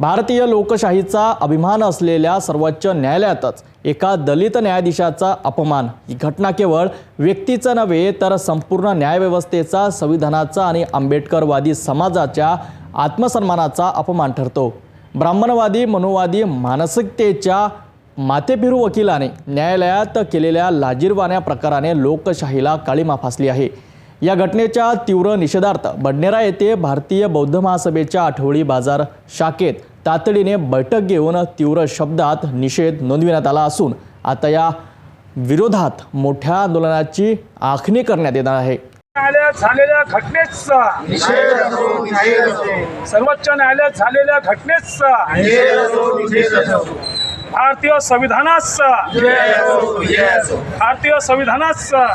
भारतीय लोकशाहीचा अभिमान असलेल्या सर्वोच्च न्यायालयातच एका दलित न्यायाधीशाचा अपमान. ही घटना केवळ व्यक्तीचं नव्हे तर संपूर्ण न्यायव्यवस्थेचा संविधानाचा आणि आंबेडकरवादी समाजाच्या आत्मसन्मानाचा अपमान ठरतो. ब्राह्मणवादी मनोवादी मानसिकतेच्या मातेपिरू वकिलाने न्यायालयात केलेल्या लाजीरवाण्या प्रकाराने लोकशाहीला काळीमा फासली आहे. या घटनेच्या तीव्र निषेधार्थ बडनेरा येथे भारतीय बौद्ध महासभेच्या आठवडी बाजार शाखेत तातडीने बैठक घेऊन तीव्र शब्दात निषेध नोंदविण्यात आला असून आता या विरोधात मोठ्या आंदोलनाची आखणी करण्यात येणार आहे. न्यायालयात झालेल्या घटनेचा सर्वोच्च न्यायालयात झालेल्या घटनेचा भारतीय संविधानाचा भारतीय संविधानाचा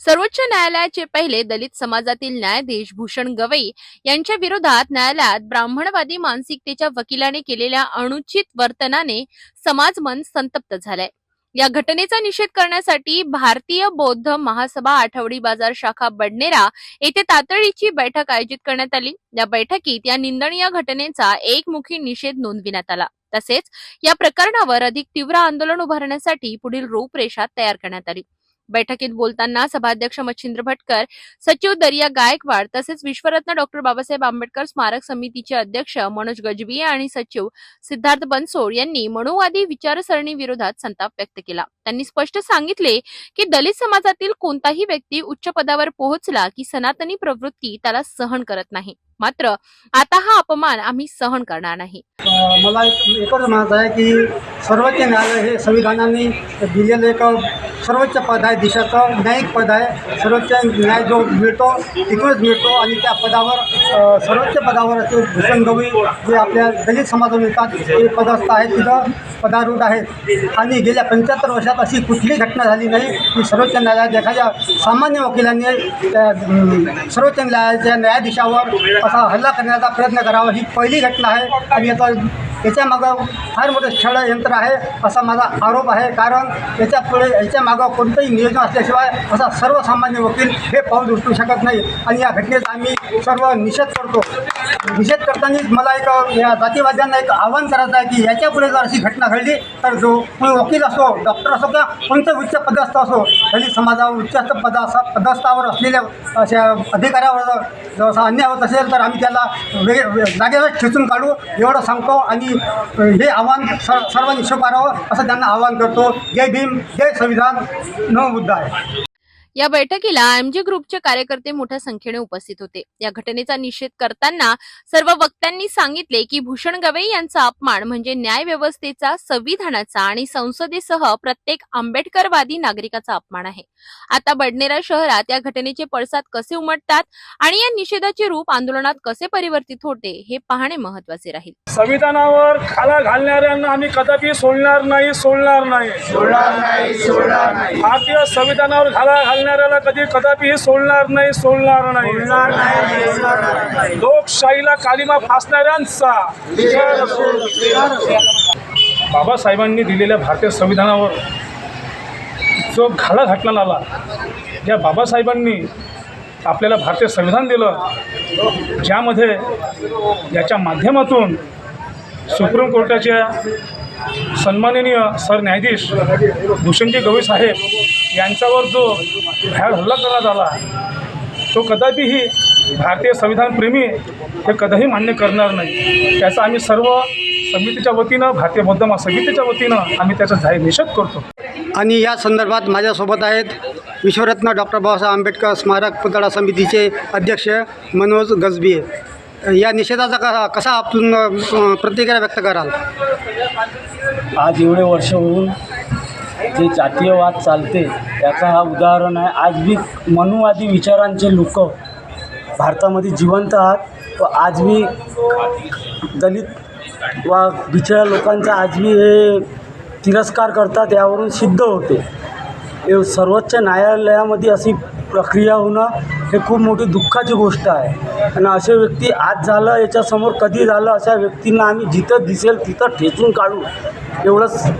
सर्वोच्च न्यायालयाचे पहिले दलित समाजातील न्यायाधीश भूषण गवई यांच्या विरोधात न्यायालयात ब्राह्मणवादी मानसिकतेच्या वकिलाने केलेल्या अनुचित वर्तनाने समाज मन संतप्त झालाय. या घटनेचा निषेध करण्यासाठी भारतीय बौद्ध महासभा आठवडी बाजार शाखा बडनेरा येथे तातडीची बैठक आयोजित करण्यात आली. या बैठकीत या निंदनीय घटनेचा एकमुखी निषेध नोंदविण्यात आला. तसेच या प्रकरणावर अधिक तीव्र आंदोलन उभारण्यासाठी पुढील रूपरेषा तयार करण्यात आली. बैठकीत बोलताना सभाध्यक्ष मच्छिंद्र भटकर सचिव दर्या गायकवाड तसेच विश्वरत्न डॉक्टर बाबासाहेब आंबेडकर स्मारक समितीचे अध्यक्ष मनोज गजबिये आणि सचिव सिद्धार्थ बनसोड यांनी मनुवादी विचारसरणी विरोधात संताप व्यक्त केला. त्यांनी स्पष्ट सांगितले की दलित समाजातील कोणताही व्यक्ती उच्च पदावर पोहोचला की सनातनी प्रवृत्ती त्याला सहन करत नाही. मात्र आता हा अपमान आम्ही सहन करणार नाही. मला एकच म्हणत आहे की सर्वोच्च न्यायालय हे संविधानाने दिलेलं एक सर्वोच्च पद आहे देशाचं न्यायिक पद आहे सर्वोच्च न्याय जो मिळतो तिथूनच मिळतो आणि त्या पदावर सर्वोच्च पदावर असे भूषण गवई जे आपल्या दलित समाजातून येतात ते पदस्थ आहेत तिथं पदारूढ आहेत. आणि गेल्या पंच्याहत्तर वर्षात अशी कुठली घटना झाली नाही की सर्वोच्च न्यायालयात एखाद्या सामान्य वकिलांनी त्या सर्वोच्च न्यायालयाच्या न्यायाधीशावर असा हल्ला करण्याचा प्रयत्न करावा. ही पहिली घटना आहे आणि याचा याच्या मागं फार मोठं षडयंत्र आहे असा माझा आरोप आहे. कारण याच्यापुढे याच्या मागं कोणतंही नियोजन असल्याशिवाय असा सर्वसामान्य वकील हे पाऊल उचलू शकत नाही. आणि या घटनेचा आम्ही सर्व निषेध करतो. निषेध करतानाच मला एक या जातीवाद्यांना एक आव्हान करायचं आहे की याच्यापुढे जर अशी घटना घडली तर जो कोणी वकील असो डॉक्टर असो किंवा कोणतं उच्च पदस्थ असो दलित समाजावर उच्च पदा पदस्थावर असलेल्या अशा अधिकाऱ्यावर जर- जर असा अन्याय होत असेल तर तर आम्ही त्याला वे- जागेवर खेचून काढू एवढं सांगतो आणि हे आव्हान स सर्वांनी स्वीकारावं असं त्यांना आवाहन करतो. जय भीम जय संविधान. न मुद्दा आहे या बैठकीला एमजी ग्रुपचे कार्यकर्ते मोठ्या संख्येने उपस्थित होते. या घटनेचा निषेध करताना सर्व वक्त्यांनी सांगितले की भूषण गवई यांचा अपमान म्हणजे न्याय व्यवस्थेचा संविधानाचा आणि संसदेसह प्रत्येक आंबेडकरवादी नागरिकाचा अपमान आहे. आता बडनेरा शहरात या घटनेचे पडसाद कसे उमटतात आणि या निषेधाचे रूप आंदोलनात कसे परिवर्तित होते हे पाहणे महत्त्वाचे राहील. संविधानावर खाला घालणाऱ्यांना आम्ही कदापि सोडणार नाही सोडणार नाही. भारतीय संविधानावर खाला घालणाऱ्याला कधी कदापि सोडणार नाही सोडणार नाही. लोकशाहीला कालिमा फासणाऱ्यांचा. बाबासाहेबांनी दिलेल्या भारतीय संविधानावर जो घाला घातला आला या बाबासाहेबांनी आपल्याला भारतीय संविधान दिलं ज्यामध्ये याच्या माध्यमातून सुप्रीम कोर्टाच्या सन्माननीय सरन्यायाधीश भूषणजी गवई साहेब यांच्यावर जो भ्याड हल्ला करण्यात आला तो कदापिही भारतीय संविधानप्रेमी हे कधीही मान्य करणार नाही. त्याचा आम्ही सर्व समितीच्या वतीनं भारतीय बौद्ध महासमितीच्या वतीनं आम्ही त्याचा जाहीर निषेध करतो. आणि या संदर्भात माझ्यासोबत आहेत विश्वरत्न डॉक्टर बाबासाहेब आंबेडकर स्मारक पुतळा समितीचे अध्यक्ष मनोज गजबिये. या निषेधाचा कसा कसा आपण प्रतिक्रिया व्यक्त कराल? आज एवढे वर्ष होऊन जे जातीयवाद चालते त्याचा हा उदाहरण आहे. आज बी मनुवादी विचारांचे लोक भारतामध्ये जिवंत आहात. व आज बी दलित वा बिचाऱ्या लोकांचा आज हे तिरस्कार करतात यावरून सिद्ध होते. हे सर्वोच्च न्यायालयामध्ये अशी प्रक्रिया होणं हे खूप मोठी दुःखाची गोष्ट आहे. आणि असे व्यक्ती आज झालं याच्यासमोर कधी झालं अशा व्यक्तींना आम्ही जिथं दिसेल तिथं ठेचून काढू एवढंच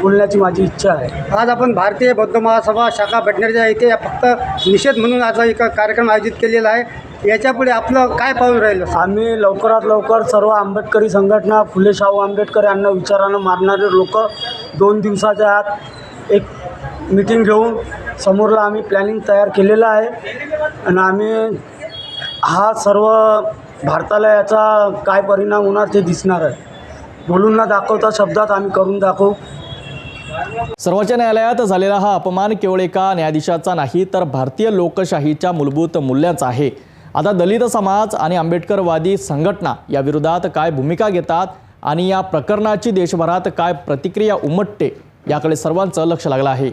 बोलण्याची माझी इच्छा आहे. आज आपण भारतीय बौद्ध महासभा शाखा बडनेरच्या इथे फक्त निषेध म्हणून आज एक कार्यक्रम आयोजित केलेला आहे. याच्यापुढे आपलं काय पाऊल राहिलं? आम्ही लवकरात लवकर सर्व आंबेडकरी संघटना फुले शाहू आंबेडकर यांना विचारानं मारणारे लोक दोन दिवसाच्या आत एक मिटिंग घेऊन समोरला आम्ही प्लॅनिंग तयार केलेलं आहे. आणि आम्ही हा सर्व भारताला याचा काय परिणाम होणार ते दिसणार आहे. बोलून ना दाखवता शब्दात आम्ही करून दाखवू. सर्वोच्च न्यायालयात झालेला हा अपमान केवळ एका न्यायाधीशाचा नाही तर भारतीय लोकशाहीच्या मूलभूत मूल्यांचा आहे. आता दलित समाज आणि आंबेडकरवादी संघटना या विरोधात काय भूमिका घेतात आणि या प्रकरणाची देशभरात काय प्रतिक्रिया उमटते याकडे सर्वांचं लक्ष लागलं आहे.